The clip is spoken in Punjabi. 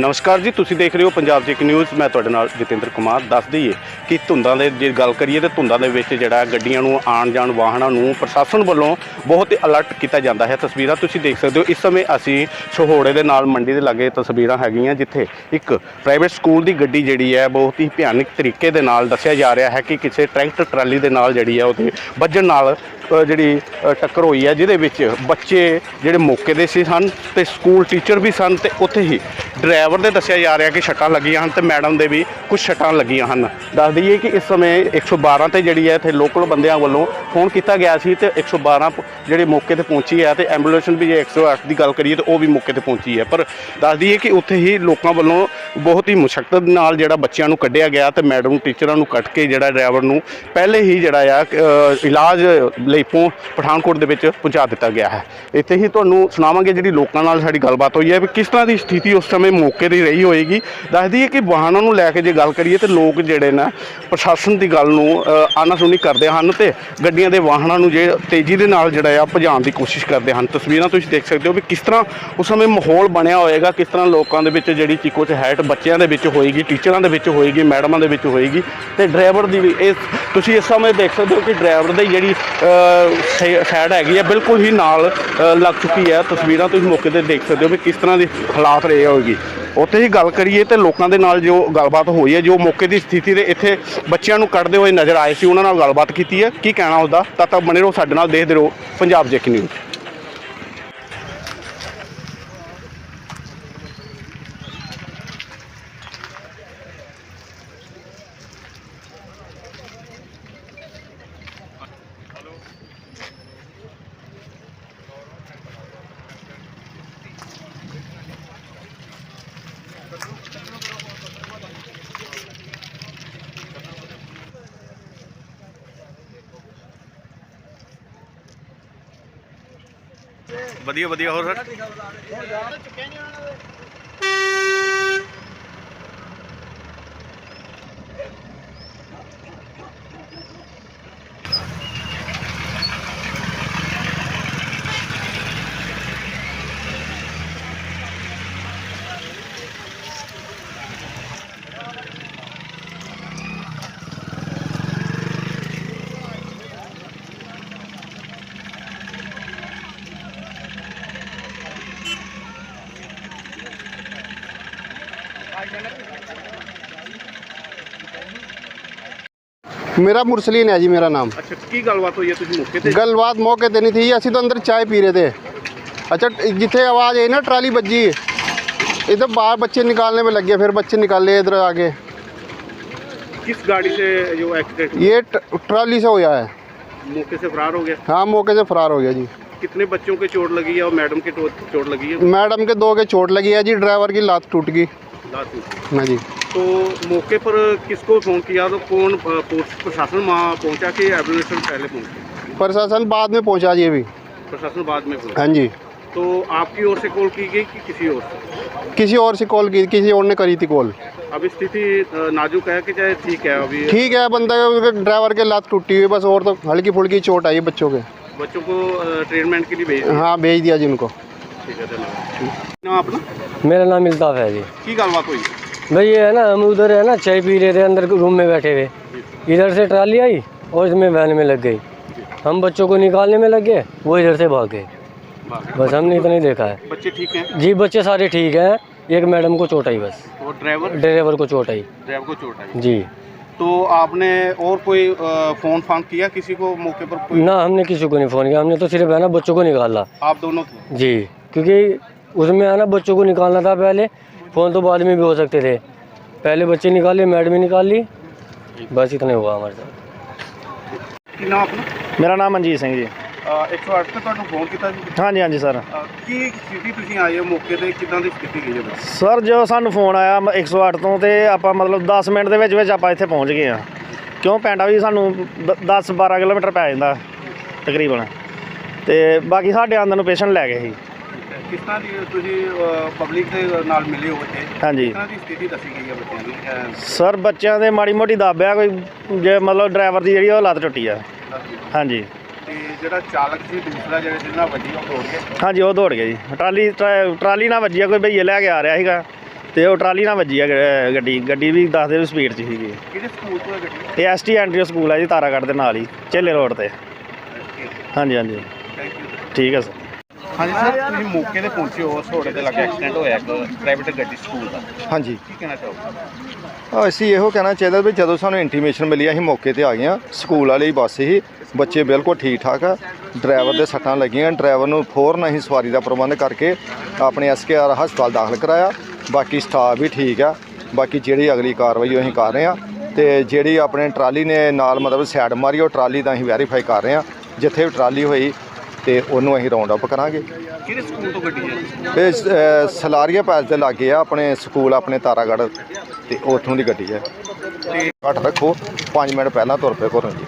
ਨਮਸਕਾਰ ਜੀ, ਤੁਸੀਂ ਦੇਖ ਰਹੇ ਹੋ ਪੰਜਾਬ ਜੇਕ ਨਿਊਜ਼ ਮੈਂ ਤੁਹਾਡੇ ਨਾਲ ਜਤਿੰਦਰ ਕੁਮਾਰ। ਦੱਸ ਦਈਏ ਕਿ ਧੁੰਦਾਂ ਦੇ ਜੇ ਗੱਲ ਕਰੀਏ ਤੇ ਧੁੰਦਾਂ ਦੇ ਵਿੱਚ ਜਿਹੜਾ ਗੱਡੀਆਂ ਨੂੰ ਆਉਣ ਜਾਣ ਵਾਹਨਾਂ ਨੂੰ ਪ੍ਰਸ਼ਾਸਨ ਵੱਲੋਂ ਬਹੁਤ ਅਲਰਟ ਕੀਤਾ ਜਾਂਦਾ ਹੈ। ਤਸਵੀਰਾਂ ਤੁਸੀਂ ਦੇਖ ਸਕਦੇ ਹੋ। ਇਸ ਸਮੇਂ ਅਸੀਂ ਸਹੋੜੇ ਦੇ ਨਾਲ ਮੰਡੀ ਦੇ ਲਾਗੇ ਤਸਵੀਰਾਂ ਹੈਗੀਆਂ, ਜਿੱਥੇ ਇੱਕ ਪ੍ਰਾਈਵੇਟ ਸਕੂਲ ਦੀ ਗੱਡੀ ਜਿਹੜੀ ਹੈ, ਬਹੁਤ ਹੀ ਭਿਆਨਕ ਤਰੀਕੇ ਦੇ ਨਾਲ ਦੱਸਿਆ ਜਾ ਰਿਹਾ ਹੈ ਕਿ ਕਿਸੇ ਟਰੈਕਟਰ ਟਰਾਲੀ ਦੇ ਨਾਲ ਜਿਹੜੀ ਹੈ, ਉਹਦੇ ਵੱਜਣ ਨਾਲ ਜਿਹੜੀ ਟੱਕਰ ਹੋਈ ਹੈ ਜਿਹਦੇ ਵਿੱਚ ਬੱਚੇ ਜਿਹੜੇ ਮੌਕੇ ਦੇ ਸੀ ਸਨ ਤੇ ਸਕੂਲ ਟੀਚਰ ਵੀ ਸਨ ਤੇ ਉੱਥੇ ਹੀ ਡਰਾਈਵਰ ਦੇ ਦੱਸਿਆ ਜਾ ਰਿਹਾ ਕਿ ਛੱਟਾਂ ਲੱਗੀਆਂ ਹਨ ਤੇ ਮੈਡਮ ਦੇ ਵੀ ਕੁਝ ਛੱਟਾਂ ਲੱਗੀਆਂ ਹਨ। ਦੱਸ ਦਈਏ ਕਿ ਇਸ ਸਮੇਂ 112 ਤੇ ਜਿਹੜੀ ਹੈ ਇੱਥੇ ਲੋਕਲ ਬੰਦਿਆਂ ਵੱਲੋਂ ਫੋਨ ਕੀਤਾ ਗਿਆ ਸੀ ਤੇ 112 ਪ- ਜਿਹੜੇ ਮੌਕੇ ਤੇ ਪਹੁੰਚੀ ਹੈ ਤੇ ਐਂਬੂਲੈਂਸ ਵੀ ਜੇ 108 ਦੀ ਗੱਲ ਕਰੀਏ ਤੇ ਉਹ ਵੀ ਮੌਕੇ ਤੇ ਪਹੁੰਚੀ ਹੈ। ਪਰ ਦੱਸ ਦਈਏ ਕਿ ਉੱਥੇ ਹੀ ਲੋਕਾਂ ਵੱਲੋਂ ਬਹੁਤ ਹੀ ਮੁਸ਼ਕਲ ਨਾਲ ਜਿਹੜਾ ਬੱਚਿਆਂ ਨੂੰ ਕੱਢਿਆ ਗਿਆ ਤੇ ਮੈਡਮ ਟੀਚਰਾਂ ਨੂੰ ਕੱਟ ਕੇ ਜਿਹੜਾ ਡਰਾਈਵਰ ਨੂੰ ਪਹਿਲੇ ਹੀ ਜਿਹੜਾ ਆ ਇਲਾਜ ਲਈ ਪਠਾਨਕੋਟ ਦੇ ਵਿੱਚ ਪਹੁੰਚਾ ਦਿੱਤਾ ਗਿਆ ਹੈ। ਇੱਥੇ ਹੀ ਤੁਹਾਨੂੰ ਸੁਣਾਵਾਂਗੇ ਜਿਹੜੀ ਲੋਕਾਂ ਨਾਲ ਸਾਡੀ ਗੱਲਬਾਤ ਹੋਈ ਹੈ ਵੀ ਕਿਸ ਤਰ੍ਹਾਂ ਦੀ ਸਥਿਤੀ ਉਸ ਸਮੇਂ ਮੌਕੇ ਦੀ ਰਹੀ ਹੋਏਗੀ। ਦੱਸਦੀ ਹੈ ਕਿ ਵਾਹਨਾਂ ਨੂੰ ਲੈ ਕੇ ਜੇ ਗੱਲ ਕਰੀਏ ਤੇ ਲੋਕ ਜਿਹੜੇ ਨਾ ਪ੍ਰਸ਼ਾਸਨ ਦੀ ਗੱਲ ਨੂੰ ਅ, ਆਨਾਸੁਣੀ ਕਰਦੇ ਹਨ ਤੇ ਗੱਡੀਆਂ ਦੇ ਵਾਹਨਾਂ ਨੂੰ ਜੇ ਤੇਜ਼ੀ ਦੇ ਨਾਲ ਜਿਹੜਾ ਆ ਭਜਾਉਣ ਦੀ ਕੋਸ਼ਿਸ਼ ਕਰਦੇ ਹਨ। ਤਸਵੀਰਾਂ ਤੁਸੀਂ ਦੇਖ ਸਕਦੇ ਹੋ ਵੀ ਕਿਸ ਤਰ੍ਹਾਂ ਉਸ ਸਮੇਂ ਮਾਹੌਲ ਬਣਿਆ ਹੋਏਗਾ ਕਿਸ ਤਰ੍ਹਾਂ ਲੋਕਾਂ ਦੇ ਵਿੱਚ ਜਿਹੜੀ ਚੀਕੋ ਚਹਿਟ ਬੱਚਿਆਂ ਦੇ ਵਿੱਚ ਹੋਏਗੀ ਟੀਚਰਾਂ ਦੇ ਵਿੱਚ ਹੋਏਗੀ ਮੈਡਮਾਂ ਦੇ ਵਿੱਚ ਹੋਏਗੀ ਤੇ ਡਰਾਈਵਰ ਦੀ ਵੀ ਇਹ ਤੁਸੀਂ ਇਸ ਸਮੇਂ ਦੇਖ ਸਕਦੇ ਹੋ ਕਿ ਡਰਾਈਵਰ ਦੀ ਜਿਹੜੀ ਸਾਈਡ ਹੈਗੀ ਹੈ ਬਿਲਕੁਲ ਹੀ ਨਾਲ ਲੱਗ ਚੁੱਕੀ ਹੈ ਤਸਵੀਰਾਂ ਤੁਸੀਂ ਮੌਕੇ ਤੇ ਦੇਖ ਸਕਦੇ ਹੋ ਵੀ ਕਿਸ ਤਰ੍ਹਾਂ ਦੀ ਹਾਲਾਤ ਰਹੇ ਹੋਏਗੀ ਉੱਥੇ ਹੀ ਗੱਲ ਕਰੀਏ ਤੇ ਲੋਕਾਂ ਦੇ ਨਾਲ ਜੋ ਗੱਲਬਾਤ ਹੋਈ ਹੈ ਜੋ ਮੌਕੇ ਦੀ ਸਥਿਤੀ ਦੇ ਇੱਥੇ ਬੱਚਿਆਂ ਨੂੰ ਕੱਢਦੇ ਹੋਏ ਨਜ਼ਰ ਆਏ ਸੀ, ਉਹਨਾਂ ਨਾਲ ਗੱਲਬਾਤ ਕੀਤੀ ਹੈ ਕੀ ਕਹਿਣਾ ਉਹਦਾ ਤਦ ਤੱਕ ਬਣੇ ਰਹੋ, ਸਾਡੇ ਨਾਲ ਦੇਖਦੇ ਰਹੋ, ਪੰਜਾਬ ਜੇਕ ਨਿਊਜ਼। ਵਧੀਆ ਵਧੀਆ ਹੋਰ ਸਰ? मेरा मुरसलीन है जी मेरा नाम। अच्छा की गलबात मौके देनी थी असि तो अंदर चाय पी रहे थे। अच्छा जिथे आवाज़ आई ना ट्राली बजी इधर बाहर बच्चे निकालने में लग गए फिर बच्चे निकाले इधर आगे। किस गाड़ी से जो एक्सीडेंट ये ट्राली से होया है। मौके से फरार हो गया? हाँ मौके से फरार हो गया जी। कितने बच्चों के चोट लगी है और मैडम के चोट लगी है? मैडम के दो के चोट लगी है जी ड्राइवर की लात टूट गई। लात हाँ जी। तो मौके पर किसको फ़ोन किया? तो कौन प्रशासन वहाँ पहुँचा कि एंबुलेंस पहले पहुँची प्रशासन बाद में पहुँचा जी अभी। प्रशासन बाद में पहुँचा। हाँ जी। तो आपकी ओर से कॉल की गई कि किसी और से? किसी और से कॉल की किसी और ने करी थी कॉल। अभी स्थिति नाजुक है कि चाहे ठीक है अभी? ठीक है बंदा ड्राइवर के लात टूटी हुई बस और तो हल्की फुल्की चोट आई है बच्चों के। बच्चों को ट्रीटमेंट के लिए भेज हाँ भेज दिया जिनको मेरा नाम इल्ताफ़ है जी हुई भाई ये है ना हम उधर है ना चाय पी रहे थे अंदर रूम में बैठे हुए इधर से ट्राली आई और इसमें वैन में लग गई हम बच्चों को निकालने में लग गए वो इधर से भाग गए बस हमने इतना ही देखा है बच्चे ठीक हैं जी बच्चे सारे ठीक हैं एक मैडम को चोट आई बस और ड्राइवर ड्राइवर को चोट आई ड्राइवर को चोट आई जी तो आपने और कोई अ, फ़ोन फान किया किसी को मौके पर कोई ना हमने किसी को नहीं फ़ोन किया हमने तो सिर्फ़ है ना बच्चों को निकाला आप दोनों थे जी क्योंकि उसमें है ना बच्चों को निकालना था पहले फ़ोन तो बाद में भी हो सकते थे पहले बच्चे निकाले मैडम ही निकाल ली बस इतना ही हुआ हमारे साथ ਕੀ ਨਾਮ ਆਪਣਾ ਮੇਰਾ ਨਾਮ ਮਨਜੀਤ ਸਿੰਘ ਜੀ ਅ, 108 ਤੇ ਤੁਹਾਨੂੰ ਫੋਨ ਕੀਤਾ ਜੀ ਹਾਂਜੀ ਹਾਂਜੀ ਸਰ ਅ, ਕੀ ਸਥਿਤੀ ਤੁਸੀਂ ਆਏ ਹੋ ਮੌਕੇ ਤੇ ਕਿਦਾਂ ਦੀ ਸਥਿਤੀ ਗਈ ਹੈ ਬਸ ਸਰ ਜੋ ਸਾਨੂੰ ਫੋਨ ਆਇਆ ਮ- 108 ਤੋਂ ਤੇ ਆਪਾਂ ਮਤਲਬ 10 ਮਿੰਟ ਦੇ ਵਿੱਚ ਵਿੱਚ ਆਪਾਂ ਇੱਥੇ ਪਹੁੰਚ ਗਏ ਆ ਕਿਉਂ ਪੈਂਡਾ ਵੀ ਸਾਨੂੰ 10 12 ਕਿਲੋਮੀਟਰ ਪੈ ਜਾਂਦਾ ਤਕਰੀਬਨ ਤੇ ਬਾਕੀ ਸਾਡੇ ਆਂਦਰ ਨੂੰ ਪੇਸ਼ੈਂਟ ਲੈ ਗਏ ਸੀ ਕਿਸ ਤਰ੍ਹਾਂ ਦੀ ਤੁਸੀਂ ਪਬਲਿਕ ਦੇ ਨਾਲ ਮਿਲੇ ਹੋ ਇੱਥੇ ਹਾਂਜੀ। ਕਿਸ ਤਰ੍ਹਾਂ ਦੀ ਸਥਿਤੀ ਦੱਸੀ ਗਈ ਹੈ ਬੱਚਿਆਂ ਦੀ? ਅਹ, ਸਰ ਬੱਚਿਆਂ ਦੇ ਮਾੜੀ ਮੋਟੀ ਦਾਬਿਆ ਕੋਈ ਜੇ ਮਤਲਬ ਡਰਾਈਵਰ ਦੀ ਜਿਹੜੀ ਉਹ ਲੱਤ ਟੁੱਟੀ ਆ। ਹਾਂਜੀ। ਤੇ ਜਿਹੜਾ ਚਾਲਕ ਸੀ ਦੂਸਰਾ ਜਿਹੜਾ ਜਿਹਦੇ ਨਾਲ ਵੱਜੀ ਉਹ ਤੋੜ ਗਿਆ? ਹਾਂਜੀ ਉਹ ਦੌੜ ਗਿਆ ਜੀ। ਟਰਾਲੀ ਟਰਾ- ਟਰਾਲੀ ਨਾਲ ਵੱਜੀ ਆ ਕੋਈ ਭਈਏ ਲੈ ਕੇ ਆ ਰਿਹਾ ਸੀਗਾ। ਤੇ ਉਹ ਟਰਾਲੀ ਨਾਲ ਵੱਜੀ ਆ ਗ- ਗੱਡੀ। ਗੱਡੀ ਵੀ ਦੱਸਦੇ ਵੀ ਸਪੀਡ 'ਚ ਸੀਗੀ। ਕਿਹੜੇ ਸਕੂਲ ਤੋਂ ਹੈ ਗੱਡੀ? ਇਹ ਐਸਟੀ ਐਂਟਰੀ ਸਕੂਲ ਹੈ ਜੀ ਤਾਰਾਗੜ੍ਹ ਦੇ ਨਾਲ ਹੀ ਚੇਲੇ ਰੋਡ ਤੇ। ਹਾਂਜੀ ਹਾਂਜੀ। ਥੈਂਕ ਯੂ ਠੀਕ ਹੈ ਸਰ। ਹਾਂਜੀ ਸਰ ਤੁਸੀਂ ਮੌਕੇ ਤੇ ਪਹੁੰਚੇ ਹੋ ਤੁਹਾਡੇ ਤੇ ਲੱਗਾ ਐਕਸੀਡੈਂਟ ਹੋਇਆ ਇੱਕ ਪ੍ਰਾਈਵੇਟ ਗੱਡੀ ਸਕੂਲ ਦਾ। ਹਾਂਜੀ। ਕੀ ਕਹਿਣਾ ਚਾਹੋਗੇ? ਅਸੀਂ ਇਹੋ ਕਹਿਣਾ ਚਾਹੀਦਾ ਵੀ ਜਦੋਂ ਸਾਨੂੰ ਇੰਟੀਮੇਸ਼ਨ ਮਿਲੀ ਅਸੀਂ ਮੌਕੇ ਤੇ ਆ ਗਏ ਹਾਂ। ਸਕੂਲ ਵਾਲੀ ਬੱਸ ਸੀ ਬੱਚੇ ਬਿਲਕੁਲ ਠੀਕ ਠਾਕ ਆ। ਡਰਾਈਵਰ ਦੇ ਸੱਟਾਂ ਲੱਗੀਆਂ ਡਰਾਈਵਰ ਨੂੰ ਫੌਰਨ ਅਸੀਂ ਸਵਾਰੀ ਦਾ ਪ੍ਰਬੰਧ ਕਰਕੇ ਆਪਣੇ ਐਸਕੇਆਰ ਹਸਪਤਾਲ ਦਾਖਲ ਕਰਾਇਆ। ਬਾਕੀ ਸਟਾਫ ਵੀ ਠੀਕ ਆ। ਬਾਕੀ ਜਿਹੜੀ ਅਗਲੀ ਕਾਰਵਾਈ ਉਹ ਅਸੀਂ ਕਰ ਰਹੇ ਆ ਤੇ ਜਿਹੜੀ ਆਪਣੇ ਟਰਾਲੀ ਨੇ ਨਾਲ ਮਤਲਬ ਸਾਈਡ ਮਾਰੀ ਉਹ ਟਰਾਲੀ ਦਾ ਅਸੀਂ ਵੈਰੀਫਾਈ ਕਰ ਰਹੇ ਆ ਜਿੱਥੇ ਵੀ ਟਰਾਲੀ ਹੋਈ ਤੇ ਉਹਨੂੰ ਅਸੀਂ ਰਾਉਂਡ ਅਪ ਕਰਾਂਗੇ। ਕਿਹੜੇ ਸਕੂਲ ਤੋਂ ਗੱਡੀ ਹੈ ਇਹ ਅ, ਸਲਾਰੀਆ ਪੈਸ ਦੇ ਲਾਗੇ ਆ ਆਪਣੇ ਸਕੂਲ ਆਪਣੇ ਤਾਰਾਗੜ੍ਹ ਤੇ ਉੱਥੋਂ ਦੀ ਗੱਡੀ ਹੈ। ਘੱਟ ਰੱਖੋ 5 ਮਿੰਟ ਪਹਿਲਾਂ ਤੁਰ ਪਏ ਘਰੋਂ ਜੀ।